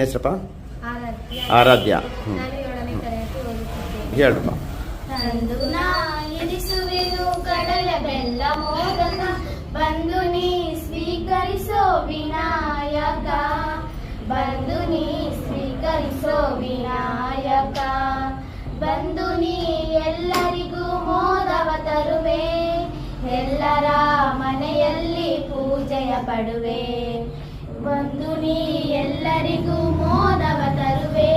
ಹೆಸರಪ್ಪ? ಆರಾಧ್ಯ. ಹ್ಞೂ ಹೇಳಪ್ಪ ಬಂದು ನೀ ಸ್ವೀಕರಿಸೋ ವಿನಾಯಕ. ಬಂದು ನೀ ಸ್ವೀಕರಿಸೋ ವಿನಾಯಕ. ಬಂದು ನೀ ಎಲ್ಲರಿಗೂ ಮೋದವ ತರುವೆ. ಎಲ್ಲರ ಮನೆಯಲ್ಲಿ ಪೂಜೆಯ ಪಡುವೆ. ಬಂದು ನೀ ಎಲ್ಲರಿಗೂ ಮೋದವ ತರುವೆ.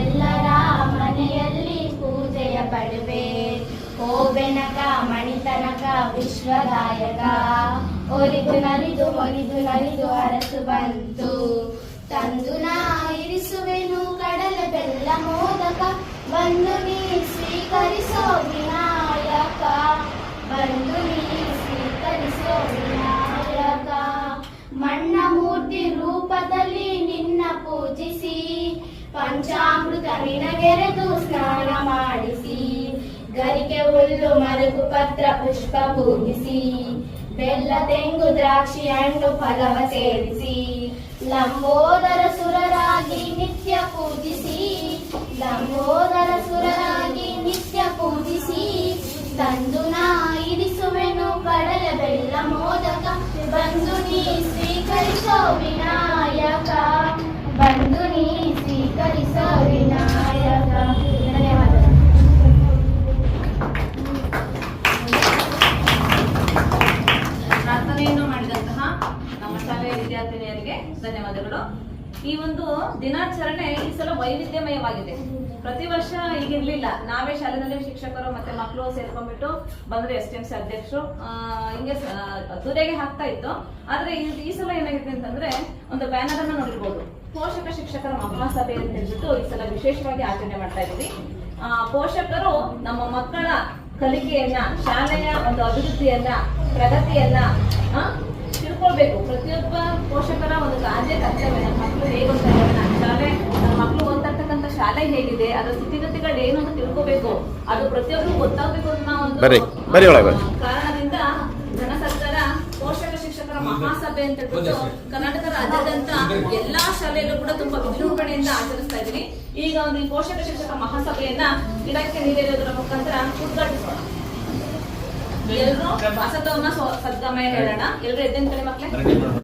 ಎಲ್ಲರ ಮನೆಯಲ್ಲಿ ಪೂಜೆಯ ಪಡುವೆ. ಓ ಬೆನಕ ಮಣಿತನಕ, ವಿಶ್ವದಾಯಕ. ಒಲಿದು ನಲಿದು ಒಲಿದು ನಲಿದು ಅರಸು ಬಂತು. ತಂದು ನಾ ಇರಿಸುವೆನು ಕಡಲ ಬೆಲ್ಲ ಮೋದಕ. ಬಂದು ನೀ ಸ್ವೀಕರಿಸೋ ವಿನಾಯಕ. ಬಂದು ಪಂಚಾಮೃತ ನಿನಗೆರೆದು ಸ್ನಾನ ಮಾಡಿಸಿ ಗರಿಕೆ ಹುಲ್ಲು ಮರುಗು ಪತ್ರ ಪುಷ್ಪ ಪೂಜಿಸಿ ಬೆಲ್ಲ ತೆಂಗು ದ್ರಾಕ್ಷಿ ಹಣ್ಣು ಫಲವ ಸೇರಿಸಿ ಲಂಬೋದರ ಸುರರಾಗಿ ನಿತ್ಯ ಪೂಜಿಸಿ ಲಂಬೋದರ ಸುರರಾಗಿ ನಿತ್ಯ ಪೂಜಿಸಿ ತಂದು ನಾ ಇರಿಸುವೆನು ಕಡಲ ಬೆಲ್ಲ ಮೋದಕ ಬಂದು ನೀ ಸ್ವೀಕರಿಸೋ ಧನ್ಯವಾದಗಳು. ಈ ಒಂದು ದಿನಾಚರಣೆ ಈ ಸಲ ವೈವಿಧ್ಯಮಯವಾಗಿದೆ. ಪ್ರತಿ ವರ್ಷ ಈಗಿರ್ಲಿಲ್ಲ ನಾವೇ ಶಾಲೆಯಲ್ಲಿ ಶಿಕ್ಷಕರು ಮತ್ತೆ ಮಕ್ಕಳು ಸೇರ್ಕೊಂಡ್ಬಿಟ್ಟು ಬಂದ್ರೆ ಎಸ್ ಟಿ ಎಂ ಸಿ ಅಧ್ಯಕ್ಷರು. ಹಿಂಗೆ ದುರೆಗೆ ಹಾಕ್ತಾ ಇತ್ತು. ಆದ್ರೆ ಈ ಸಲ ಏನಾಗಿದೆ ಅಂತಂದ್ರೆ ಒಂದು ಬ್ಯಾನರ್ ಅನ್ನ ನೋಡಿರ್ಬೋದು. ಪೋಷಕ ಶಿಕ್ಷಕರ ಮಹಾಸಭೆ ಅಂತ ಹೇಳ್ಬಿಟ್ಟು ಈ ಸಲ ವಿಶೇಷವಾಗಿ ಆಚರಣೆ ಮಾಡ್ತಾ ಇದೀವಿ ಆ, ಪೋಷಕರು ನಮ್ಮ ಮಕ್ಕಳ ಕಲಿಕೆಯನ್ನ ಶಾಲೆಯ ಒಂದು ಅಭಿವೃದ್ಧಿಯನ್ನ ಪ್ರಗತಿಯನ್ನ ತಿಳ್ಕೊಳ್ಬೇಕು. ಪ್ರತಿಯೊಬ್ಬ ಪೋಷಕರ ಒಂದು ಆದ್ಯ ಕರ್ತವ್ಯ ನಮ್ಮ ಮಕ್ಕಳು ಹೇಗೆ ಓದ್ತಾ ಇದ್ದಾರೆ ನನ್ನ ಶಾಲೆ ನನ್ನ ಮಕ್ಕಳು ಓದ್ತಕ್ಕಂಥ ಶಾಲೆ ಹೇಗಿದೆ ಅದರ ಸ್ಥಿತಿಗತಿಗಳು ಏನು ಅಂತ ತಿಳ್ಕೊಬೇಕು. ಅದು ಪ್ರತಿಯೊಬ್ಬರು ಗೊತ್ತಾಗಬೇಕು ಅನ್ನೋ ಒಂದು ಬರ್ರಿ, ಬರ್ರಿ ಒಳಗೆ ಬರ್ರಿ. ಕಾರಣದಿಂದ ಜನ ಸರ್ಕಾರ ಪೋಷಕ ಶಿಕ್ಷಕರ ಮಹಾಸಭೆ ಅಂತ ಹೇಳ್ಬಿಟ್ಟು ಕರ್ನಾಟಕ ರಾಜ್ಯಾದ್ಯಂತ ಎಲ್ಲಾ ಶಾಲೆಯಲ್ಲೂ ಕೂಡ ತುಂಬಾ ವಿಜೃಂಭಣೆಯಿಂದ ಆಚರಿಸ್ತಾ ಇದೀನಿ ಈಗ ಒಂದು ಈ ಪೋಷಕ ಶಿಕ್ಷಕ ಮಹಾಸಭೆಯನ್ನ ಗಿಡಕ್ಕೆ ನೀಡಿರೋದರ ಮುಖಾಂತರ ಉದ್ಘಾಟಿಸೋಣ. ಎಲ್ಲರೂ ವಾಸತವನ್ನ ಸದ್ಗಮಯ ಹೇಳೋಣ. ಎಲ್ಲರೂ ಎದ್ದಿನ ಕಡೆ ಮಕ್ಕಳೇ?